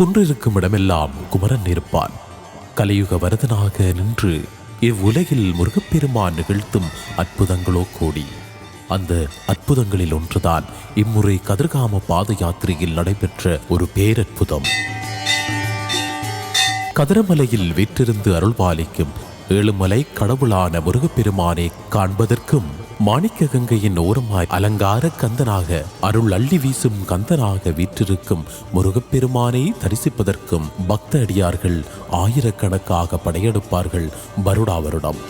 குன்றிருக்கும் இடமெல்லாம் குமரன் இருப்பான். கலியுக வரதனாக நின்று இவ்வுலகில் முருகப்பெருமான் நிகழ்த்தும் அற்புதங்களோ கோடி அந்த அற்புதங்களில் ஒன்றுதான் இம்முறை கதிர்காம பாத யாத்திரையில் நடைபெற்ற ஒரு பேரற்புதம். கதிரமலையில் வீற்றிருந்து அருள்பாலிக்கும் ஏழுமலை கடவுளான முருகப்பெருமானை காண்பதற்கும் மாணிக்க கங்கையின் ஓரமாய் அலங்கார கந்தனாக அருள் அள்ளி வீசும் கந்தனாக வீற்றிருக்கும் முருகப்பெருமானை தரிசிப்பதற்கும் பக்த அடியார்கள் ஆயிரக்கணக்காக படையெடுப்பார்கள் வருடா வருடம்.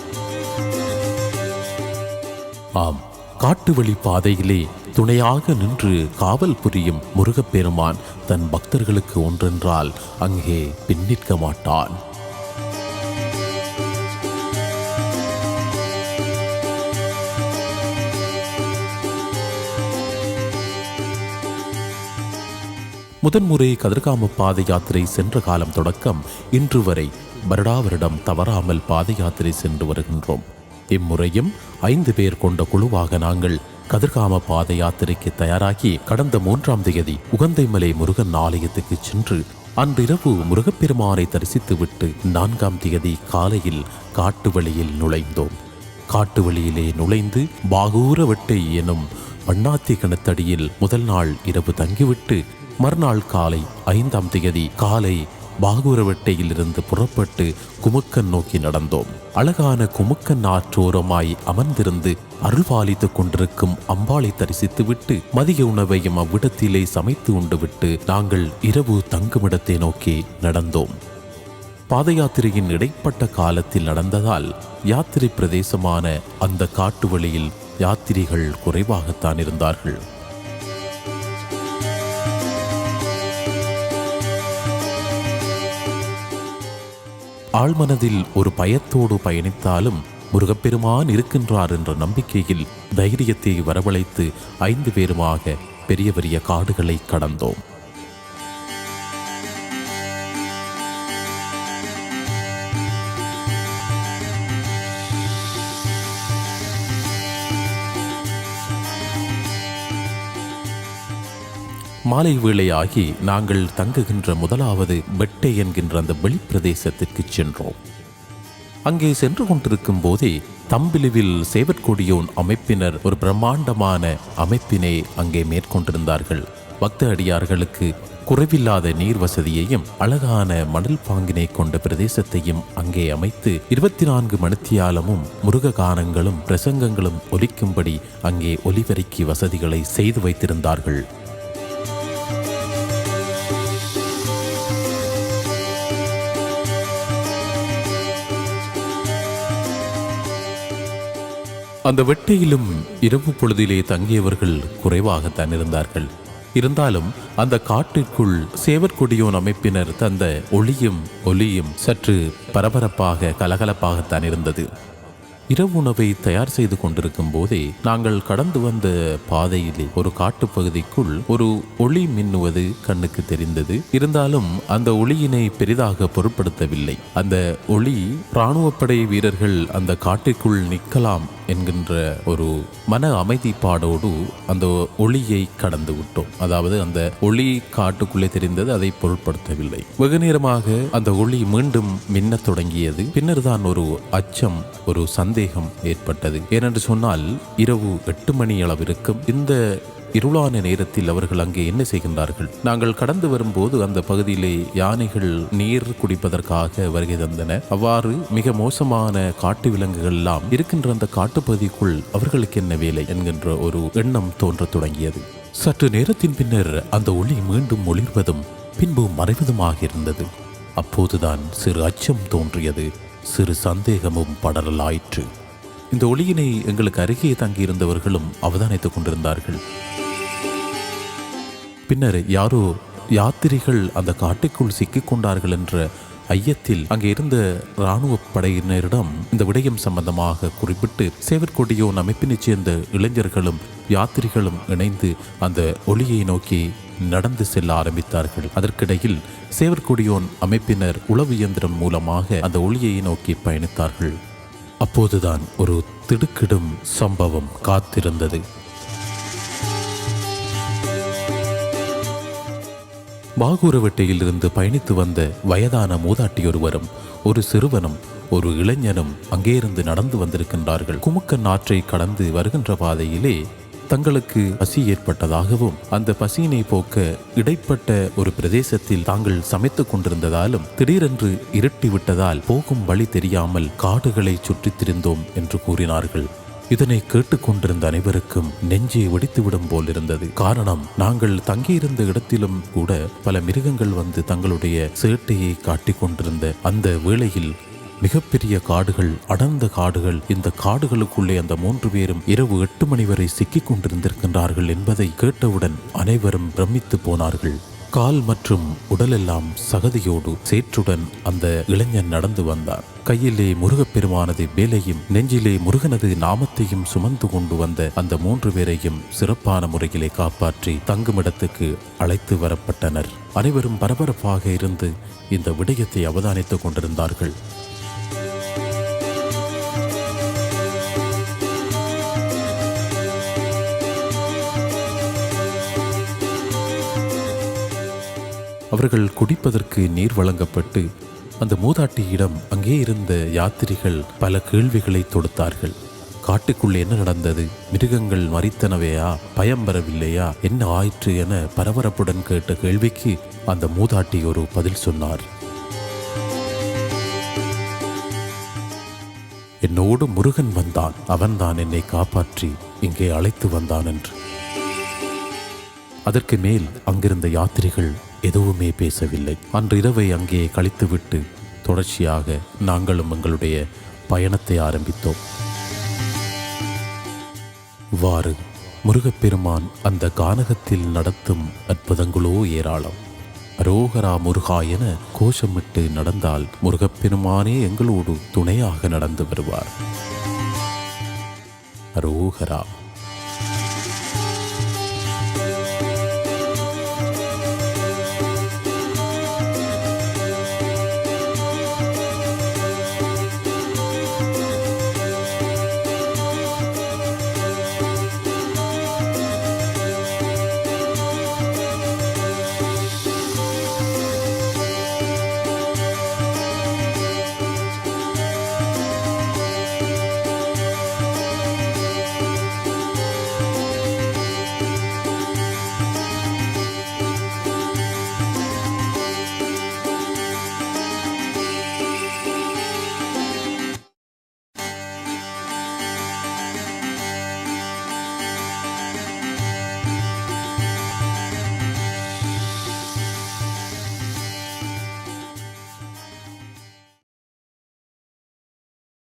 ஆம் காட்டு வழி பாதையிலே துணையாக நின்று காவல் புரியும் முருகப்பெருமான் தன் பக்தர்களுக்கு ஒன்றென்றால் அங்கே பின்னிற்க மாட்டான். முதன்முறை கதிர்காம பாத யாத்திரை சென்ற காலம் தொடக்கம். இன்று வரை வருடா வருடம் தவறாமல் பாத யாத்திரை சென்று வருகின்றோம். இம்முறையும் ஐந்து பேர் கொண்ட குழுவாக நாங்கள் கதிர்காம பாத யாத்திரைக்கு தயாராகி கடந்த மூன்றாம் தேதி உகந்தைமலை முருகன் ஆலயத்துக்கு சென்று அன்றிரவு முருகப்பெருமானை தரிசித்துவிட்டு நான்காம் தேதி காலையில் காட்டு வழியில் நுழைந்தோம். காட்டு வழியிலே நுழைந்து பாகூர வெட்டை எனும் பண்ணாத்தி கிணத்தடியில் முதல் நாள் இரவு தங்கிவிட்டு மறுநாள் காலை ஐந்தாம் தேதி காலை பாகூரவெட்டையிலிருந்து புறப்பட்டு குமுக்கன் நோக்கி நடந்தோம். அழகான குமுக்கன் ஆற்றோரமாய் அமர்ந்திருந்து அருள்பாலித்துக் கொண்டிருக்கும் அம்பாளை தரிசித்துவிட்டு மதிய உணவையும் அவ்விடத்திலே சமைத்து உண்டுவிட்டு நாங்கள் இரவு தங்குமிடத்தை நோக்கி நடந்தோம். பாத யாத்திரையின் இடைப்பட்ட காலத்தில் நடந்ததால் யாத்திரை பிரதேசமான அந்த காட்டு வழியில் யாத்திரிகள் குறைவாகத்தான் இருந்தார்கள். ஆழ்மனதில் ஒரு பயத்தோடு பயணித்தாலும் முருகப்பெருமான் இருக்கின்றார் என்ற நம்பிக்கையில் தைரியத்தை வரவழைத்து ஐந்து பேருமாக பெரிய பெரிய காடுகளை கடந்தோம். மாலை வேளையாகி நாங்கள் தங்குகின்ற முதலாவது பெட்டை என்கின்ற அந்த வெளிப்பிரதேசத்திற்கு சென்றோம். அங்கே சென்று கொண்டிருக்கும் போதே தம்பிலுவில் சேவற்கொடியோன் அமைப்பினர் ஒரு பிரம்மாண்டமான அமைப்பினை அங்கே மேற்கொண்டிருந்தார்கள். பக்த அடியார்களுக்கு குறைவில்லாத நீர் வசதியையும் அழகான மணல் பாங்கினை கொண்ட பிரதேசத்தையும் அங்கே அமைத்து இருபத்தி நான்கு மணித்தியாலமும் முருக கானங்களும் பிரசங்கங்களும் ஒலிக்கும்படி அங்கே ஒலிபெருக்கி வசதிகளை செய்து வைத்திருந்தார்கள். அந்த வெட்டையிலும் இரவு பொழுதிலே தங்கியவர்கள் குறைவாகத்தான் இருந்தார்கள். இருந்தாலும் அந்த காட்டிற்குள் சேவற்கொடியோன் அமைப்பினர் தந்த ஒளியும் ஒலியும் சற்று பரபரப்பாக கலகலப்பாகத்தான் இருந்தது. இரவு உணவை தயார் செய்து கொண்டிருக்கும் போதே நாங்கள் கடந்து வந்த பாதையிலே ஒரு காட்டுப்பகுதிக்குள் ஒரு ஒளி மின்னுவது கண்ணுக்கு தெரிந்தது. இருந்தாலும் அந்த ஒளியினை பெரிதாக பொருட்படுத்தவில்லை. அந்த ஒளி இராணுவப்படை வீரர்கள் அந்த காட்டிற்குள் நிற்கலாம் என்கின்ற ஒரு மன அமைதிப்பாடோடு அந்த ஒளியை கடந்து விட்டோம். அதாவது அந்த ஒளி காட்டுக்குள்ளே தெரிந்தது அதை பொருட்படுத்தவில்லை. வெகு நேரமாக அந்த ஒளி மீண்டும் மின்னத் தொடங்கியது. பின்னர் தான் ஒரு அச்சம் ஒரு சந்தேகம் சந்தேகம் ஏற்பட்டது. ஏனென்று சொன்னால் இரவு எட்டு மணி அளவிற்கும் இந்த இருளான நேரத்தில் அவர்கள் அங்கே என்ன செய்கின்றார்கள்? நாங்கள் கடந்து வரும்போது அந்த பகுதியிலே யானைகள் நீர் குடிப்பதற்காக வருகை தந்தன. அவ்வாறு மிக மோசமான காட்டு விலங்குகள் எல்லாம் இருக்கின்ற அந்த காட்டுப்பகுதிக்குள் அவர்களுக்கு என்ன வேலை என்கின்ற ஒரு எண்ணம் தோன்றத் தொடங்கியது. சற்று நேரத்தின் பின்னர் அந்த ஒளி மீண்டும் ஒளிர்வதும் பின்பு மறைவதுமாக இருந்தது. அப்போதுதான் சிறு அச்சம் தோன்றியது. சிறு சந்தேகமும் படரலாயிற்று இந்த ஒளியினை எங்களுக்கு அருகே தங்கியிருந்தவர்களும் அவதானித்துக் கொண்டிருந்தார்கள். பின்னர் யாரோ யாத்திரிகள் அந்த காட்டுக்குள் சிக்கிக் கொண்டார்கள் என்ற ஐயத்தில் அங்கே இருந்த இராணுவ படையினரிடம் இந்த விடயம் சம்பந்தமாக குறிப்பிட்டு சேவற்கொடியோன் அமைப்பினைச் சேர்ந்த இளைஞர்களும் யாத்திரிகளும் இணைந்து அந்த ஒளியை நோக்கி நடந்து செல்ல ஆரம்பித்தார்கள். அதற்கிடையில் சேவற்கொடியோன் அமைப்பினர் உளவு இயந்திரம் மூலமாக அந்த ஒளியை நோக்கி பயணித்தார்கள். அப்போதுதான் ஒரு திடுக்கிடும் சம்பவம் காத்திருந்தது. பாகூரவெட்டையிலிருந்து பயணித்து வந்த வயதான மூதாட்டியொருவரும் ஒரு சிறுவனும் ஒரு இளைஞனும் அங்கேயிருந்து நடந்து வந்திருக்கின்றார்கள். குமுக்கன் ஆற்றை கடந்து வருகின்ற பாதையிலே தங்களுக்கு பசி ஏற்பட்டதாகவும் அந்த பசியினை போக்க இடைப்பட்ட ஒரு பிரதேசத்தில் தாங்கள் சமைத்துக் கொண்டிருந்ததாலும் திடீரென்று இருட்டிவிட்டதால் போகும் வழி தெரியாமல் காடுகளை சுற்றித் திரிந்தோம் என்று கூறினார்கள். இதனை கேட்டுக்கொண்டிருந்த அனைவருக்கும் நெஞ்சே வெடித்துவிடும் போல் இருந்தது காரணம் நாங்கள் தங்கியிருந்த இடத்திலும் கூட பல மிருகங்கள் வந்து தங்களுடைய சேட்டையை காட்டிக் கொண்டிருந்த அந்த வேளையில் மிகப்பெரிய காடுகள் அடர்ந்த காடுகள் இந்த காடுகளுக்குள்ளே அந்த மூன்று பேரும் இரவு எட்டு மணி வரை சிக்கிக் கொண்டிருந்திருக்கின்றார்கள் என்பதை கேட்டவுடன் அனைவரும் பிரமித்து போனார்கள். கால் மற்றும் உடலெல்லாம் சகதியோடு சேற்றுடன் அந்த இளைஞன் நடந்து வந்தார் கையிலே முருகப்பெருமானது வேலையும் நெஞ்சிலே முருகனது நாமத்தையும் சுமந்து கொண்டு வந்த அந்த மூன்று பேரையும் சிறப்பான முறையிலே காப்பாற்றி தங்குமிடத்துக்கு அழைத்து வரப்பட்டனர். அனைவரும் பரபரப்பாக இருந்து இந்த விடயத்தை அவதானித்துக் கொண்டிருந்தார்கள். அவர்கள் குடிப்பதற்கு நீர் வழங்கப்பட்டு அந்த மூதாட்டியிடம் அங்கே இருந்த யாத்திரிகள் பல கேள்விகளை தொடுத்தார்கள். காட்டுக்குள் என்ன நடந்தது? மிருகங்கள் மறித்தனவையா பயம் வரவில்லையா? என்ன ஆயிற்று என பரபரப்புடன் கேட்ட கேள்விக்கு அந்த மூதாட்டி ஒரு பதில் சொன்னார். என்னோடு முருகன் வந்தான். அவன்தான் என்னை காப்பாற்றி இங்கே அழைத்து வந்தான் என்று. அதற்கு மேல் அங்கிருந்த யாத்திரிகள் எதுவுமே பேசவில்லை. அன்றிரவை அங்கே கழித்துவிட்டு தொடர்ச்சியாக நாங்களும் எங்களுடைய பயணத்தை ஆரம்பித்தோம். இவ்வாறு முருகப்பெருமான் அந்த கானகத்தில் நடத்தும் அற்புதங்களோ ஏராளம். அரோகரா முருகா என கோஷமிட்டு நடந்தால் முருகப்பெருமானே எங்களோடு துணையாக நடந்து வருவார். அரோகரா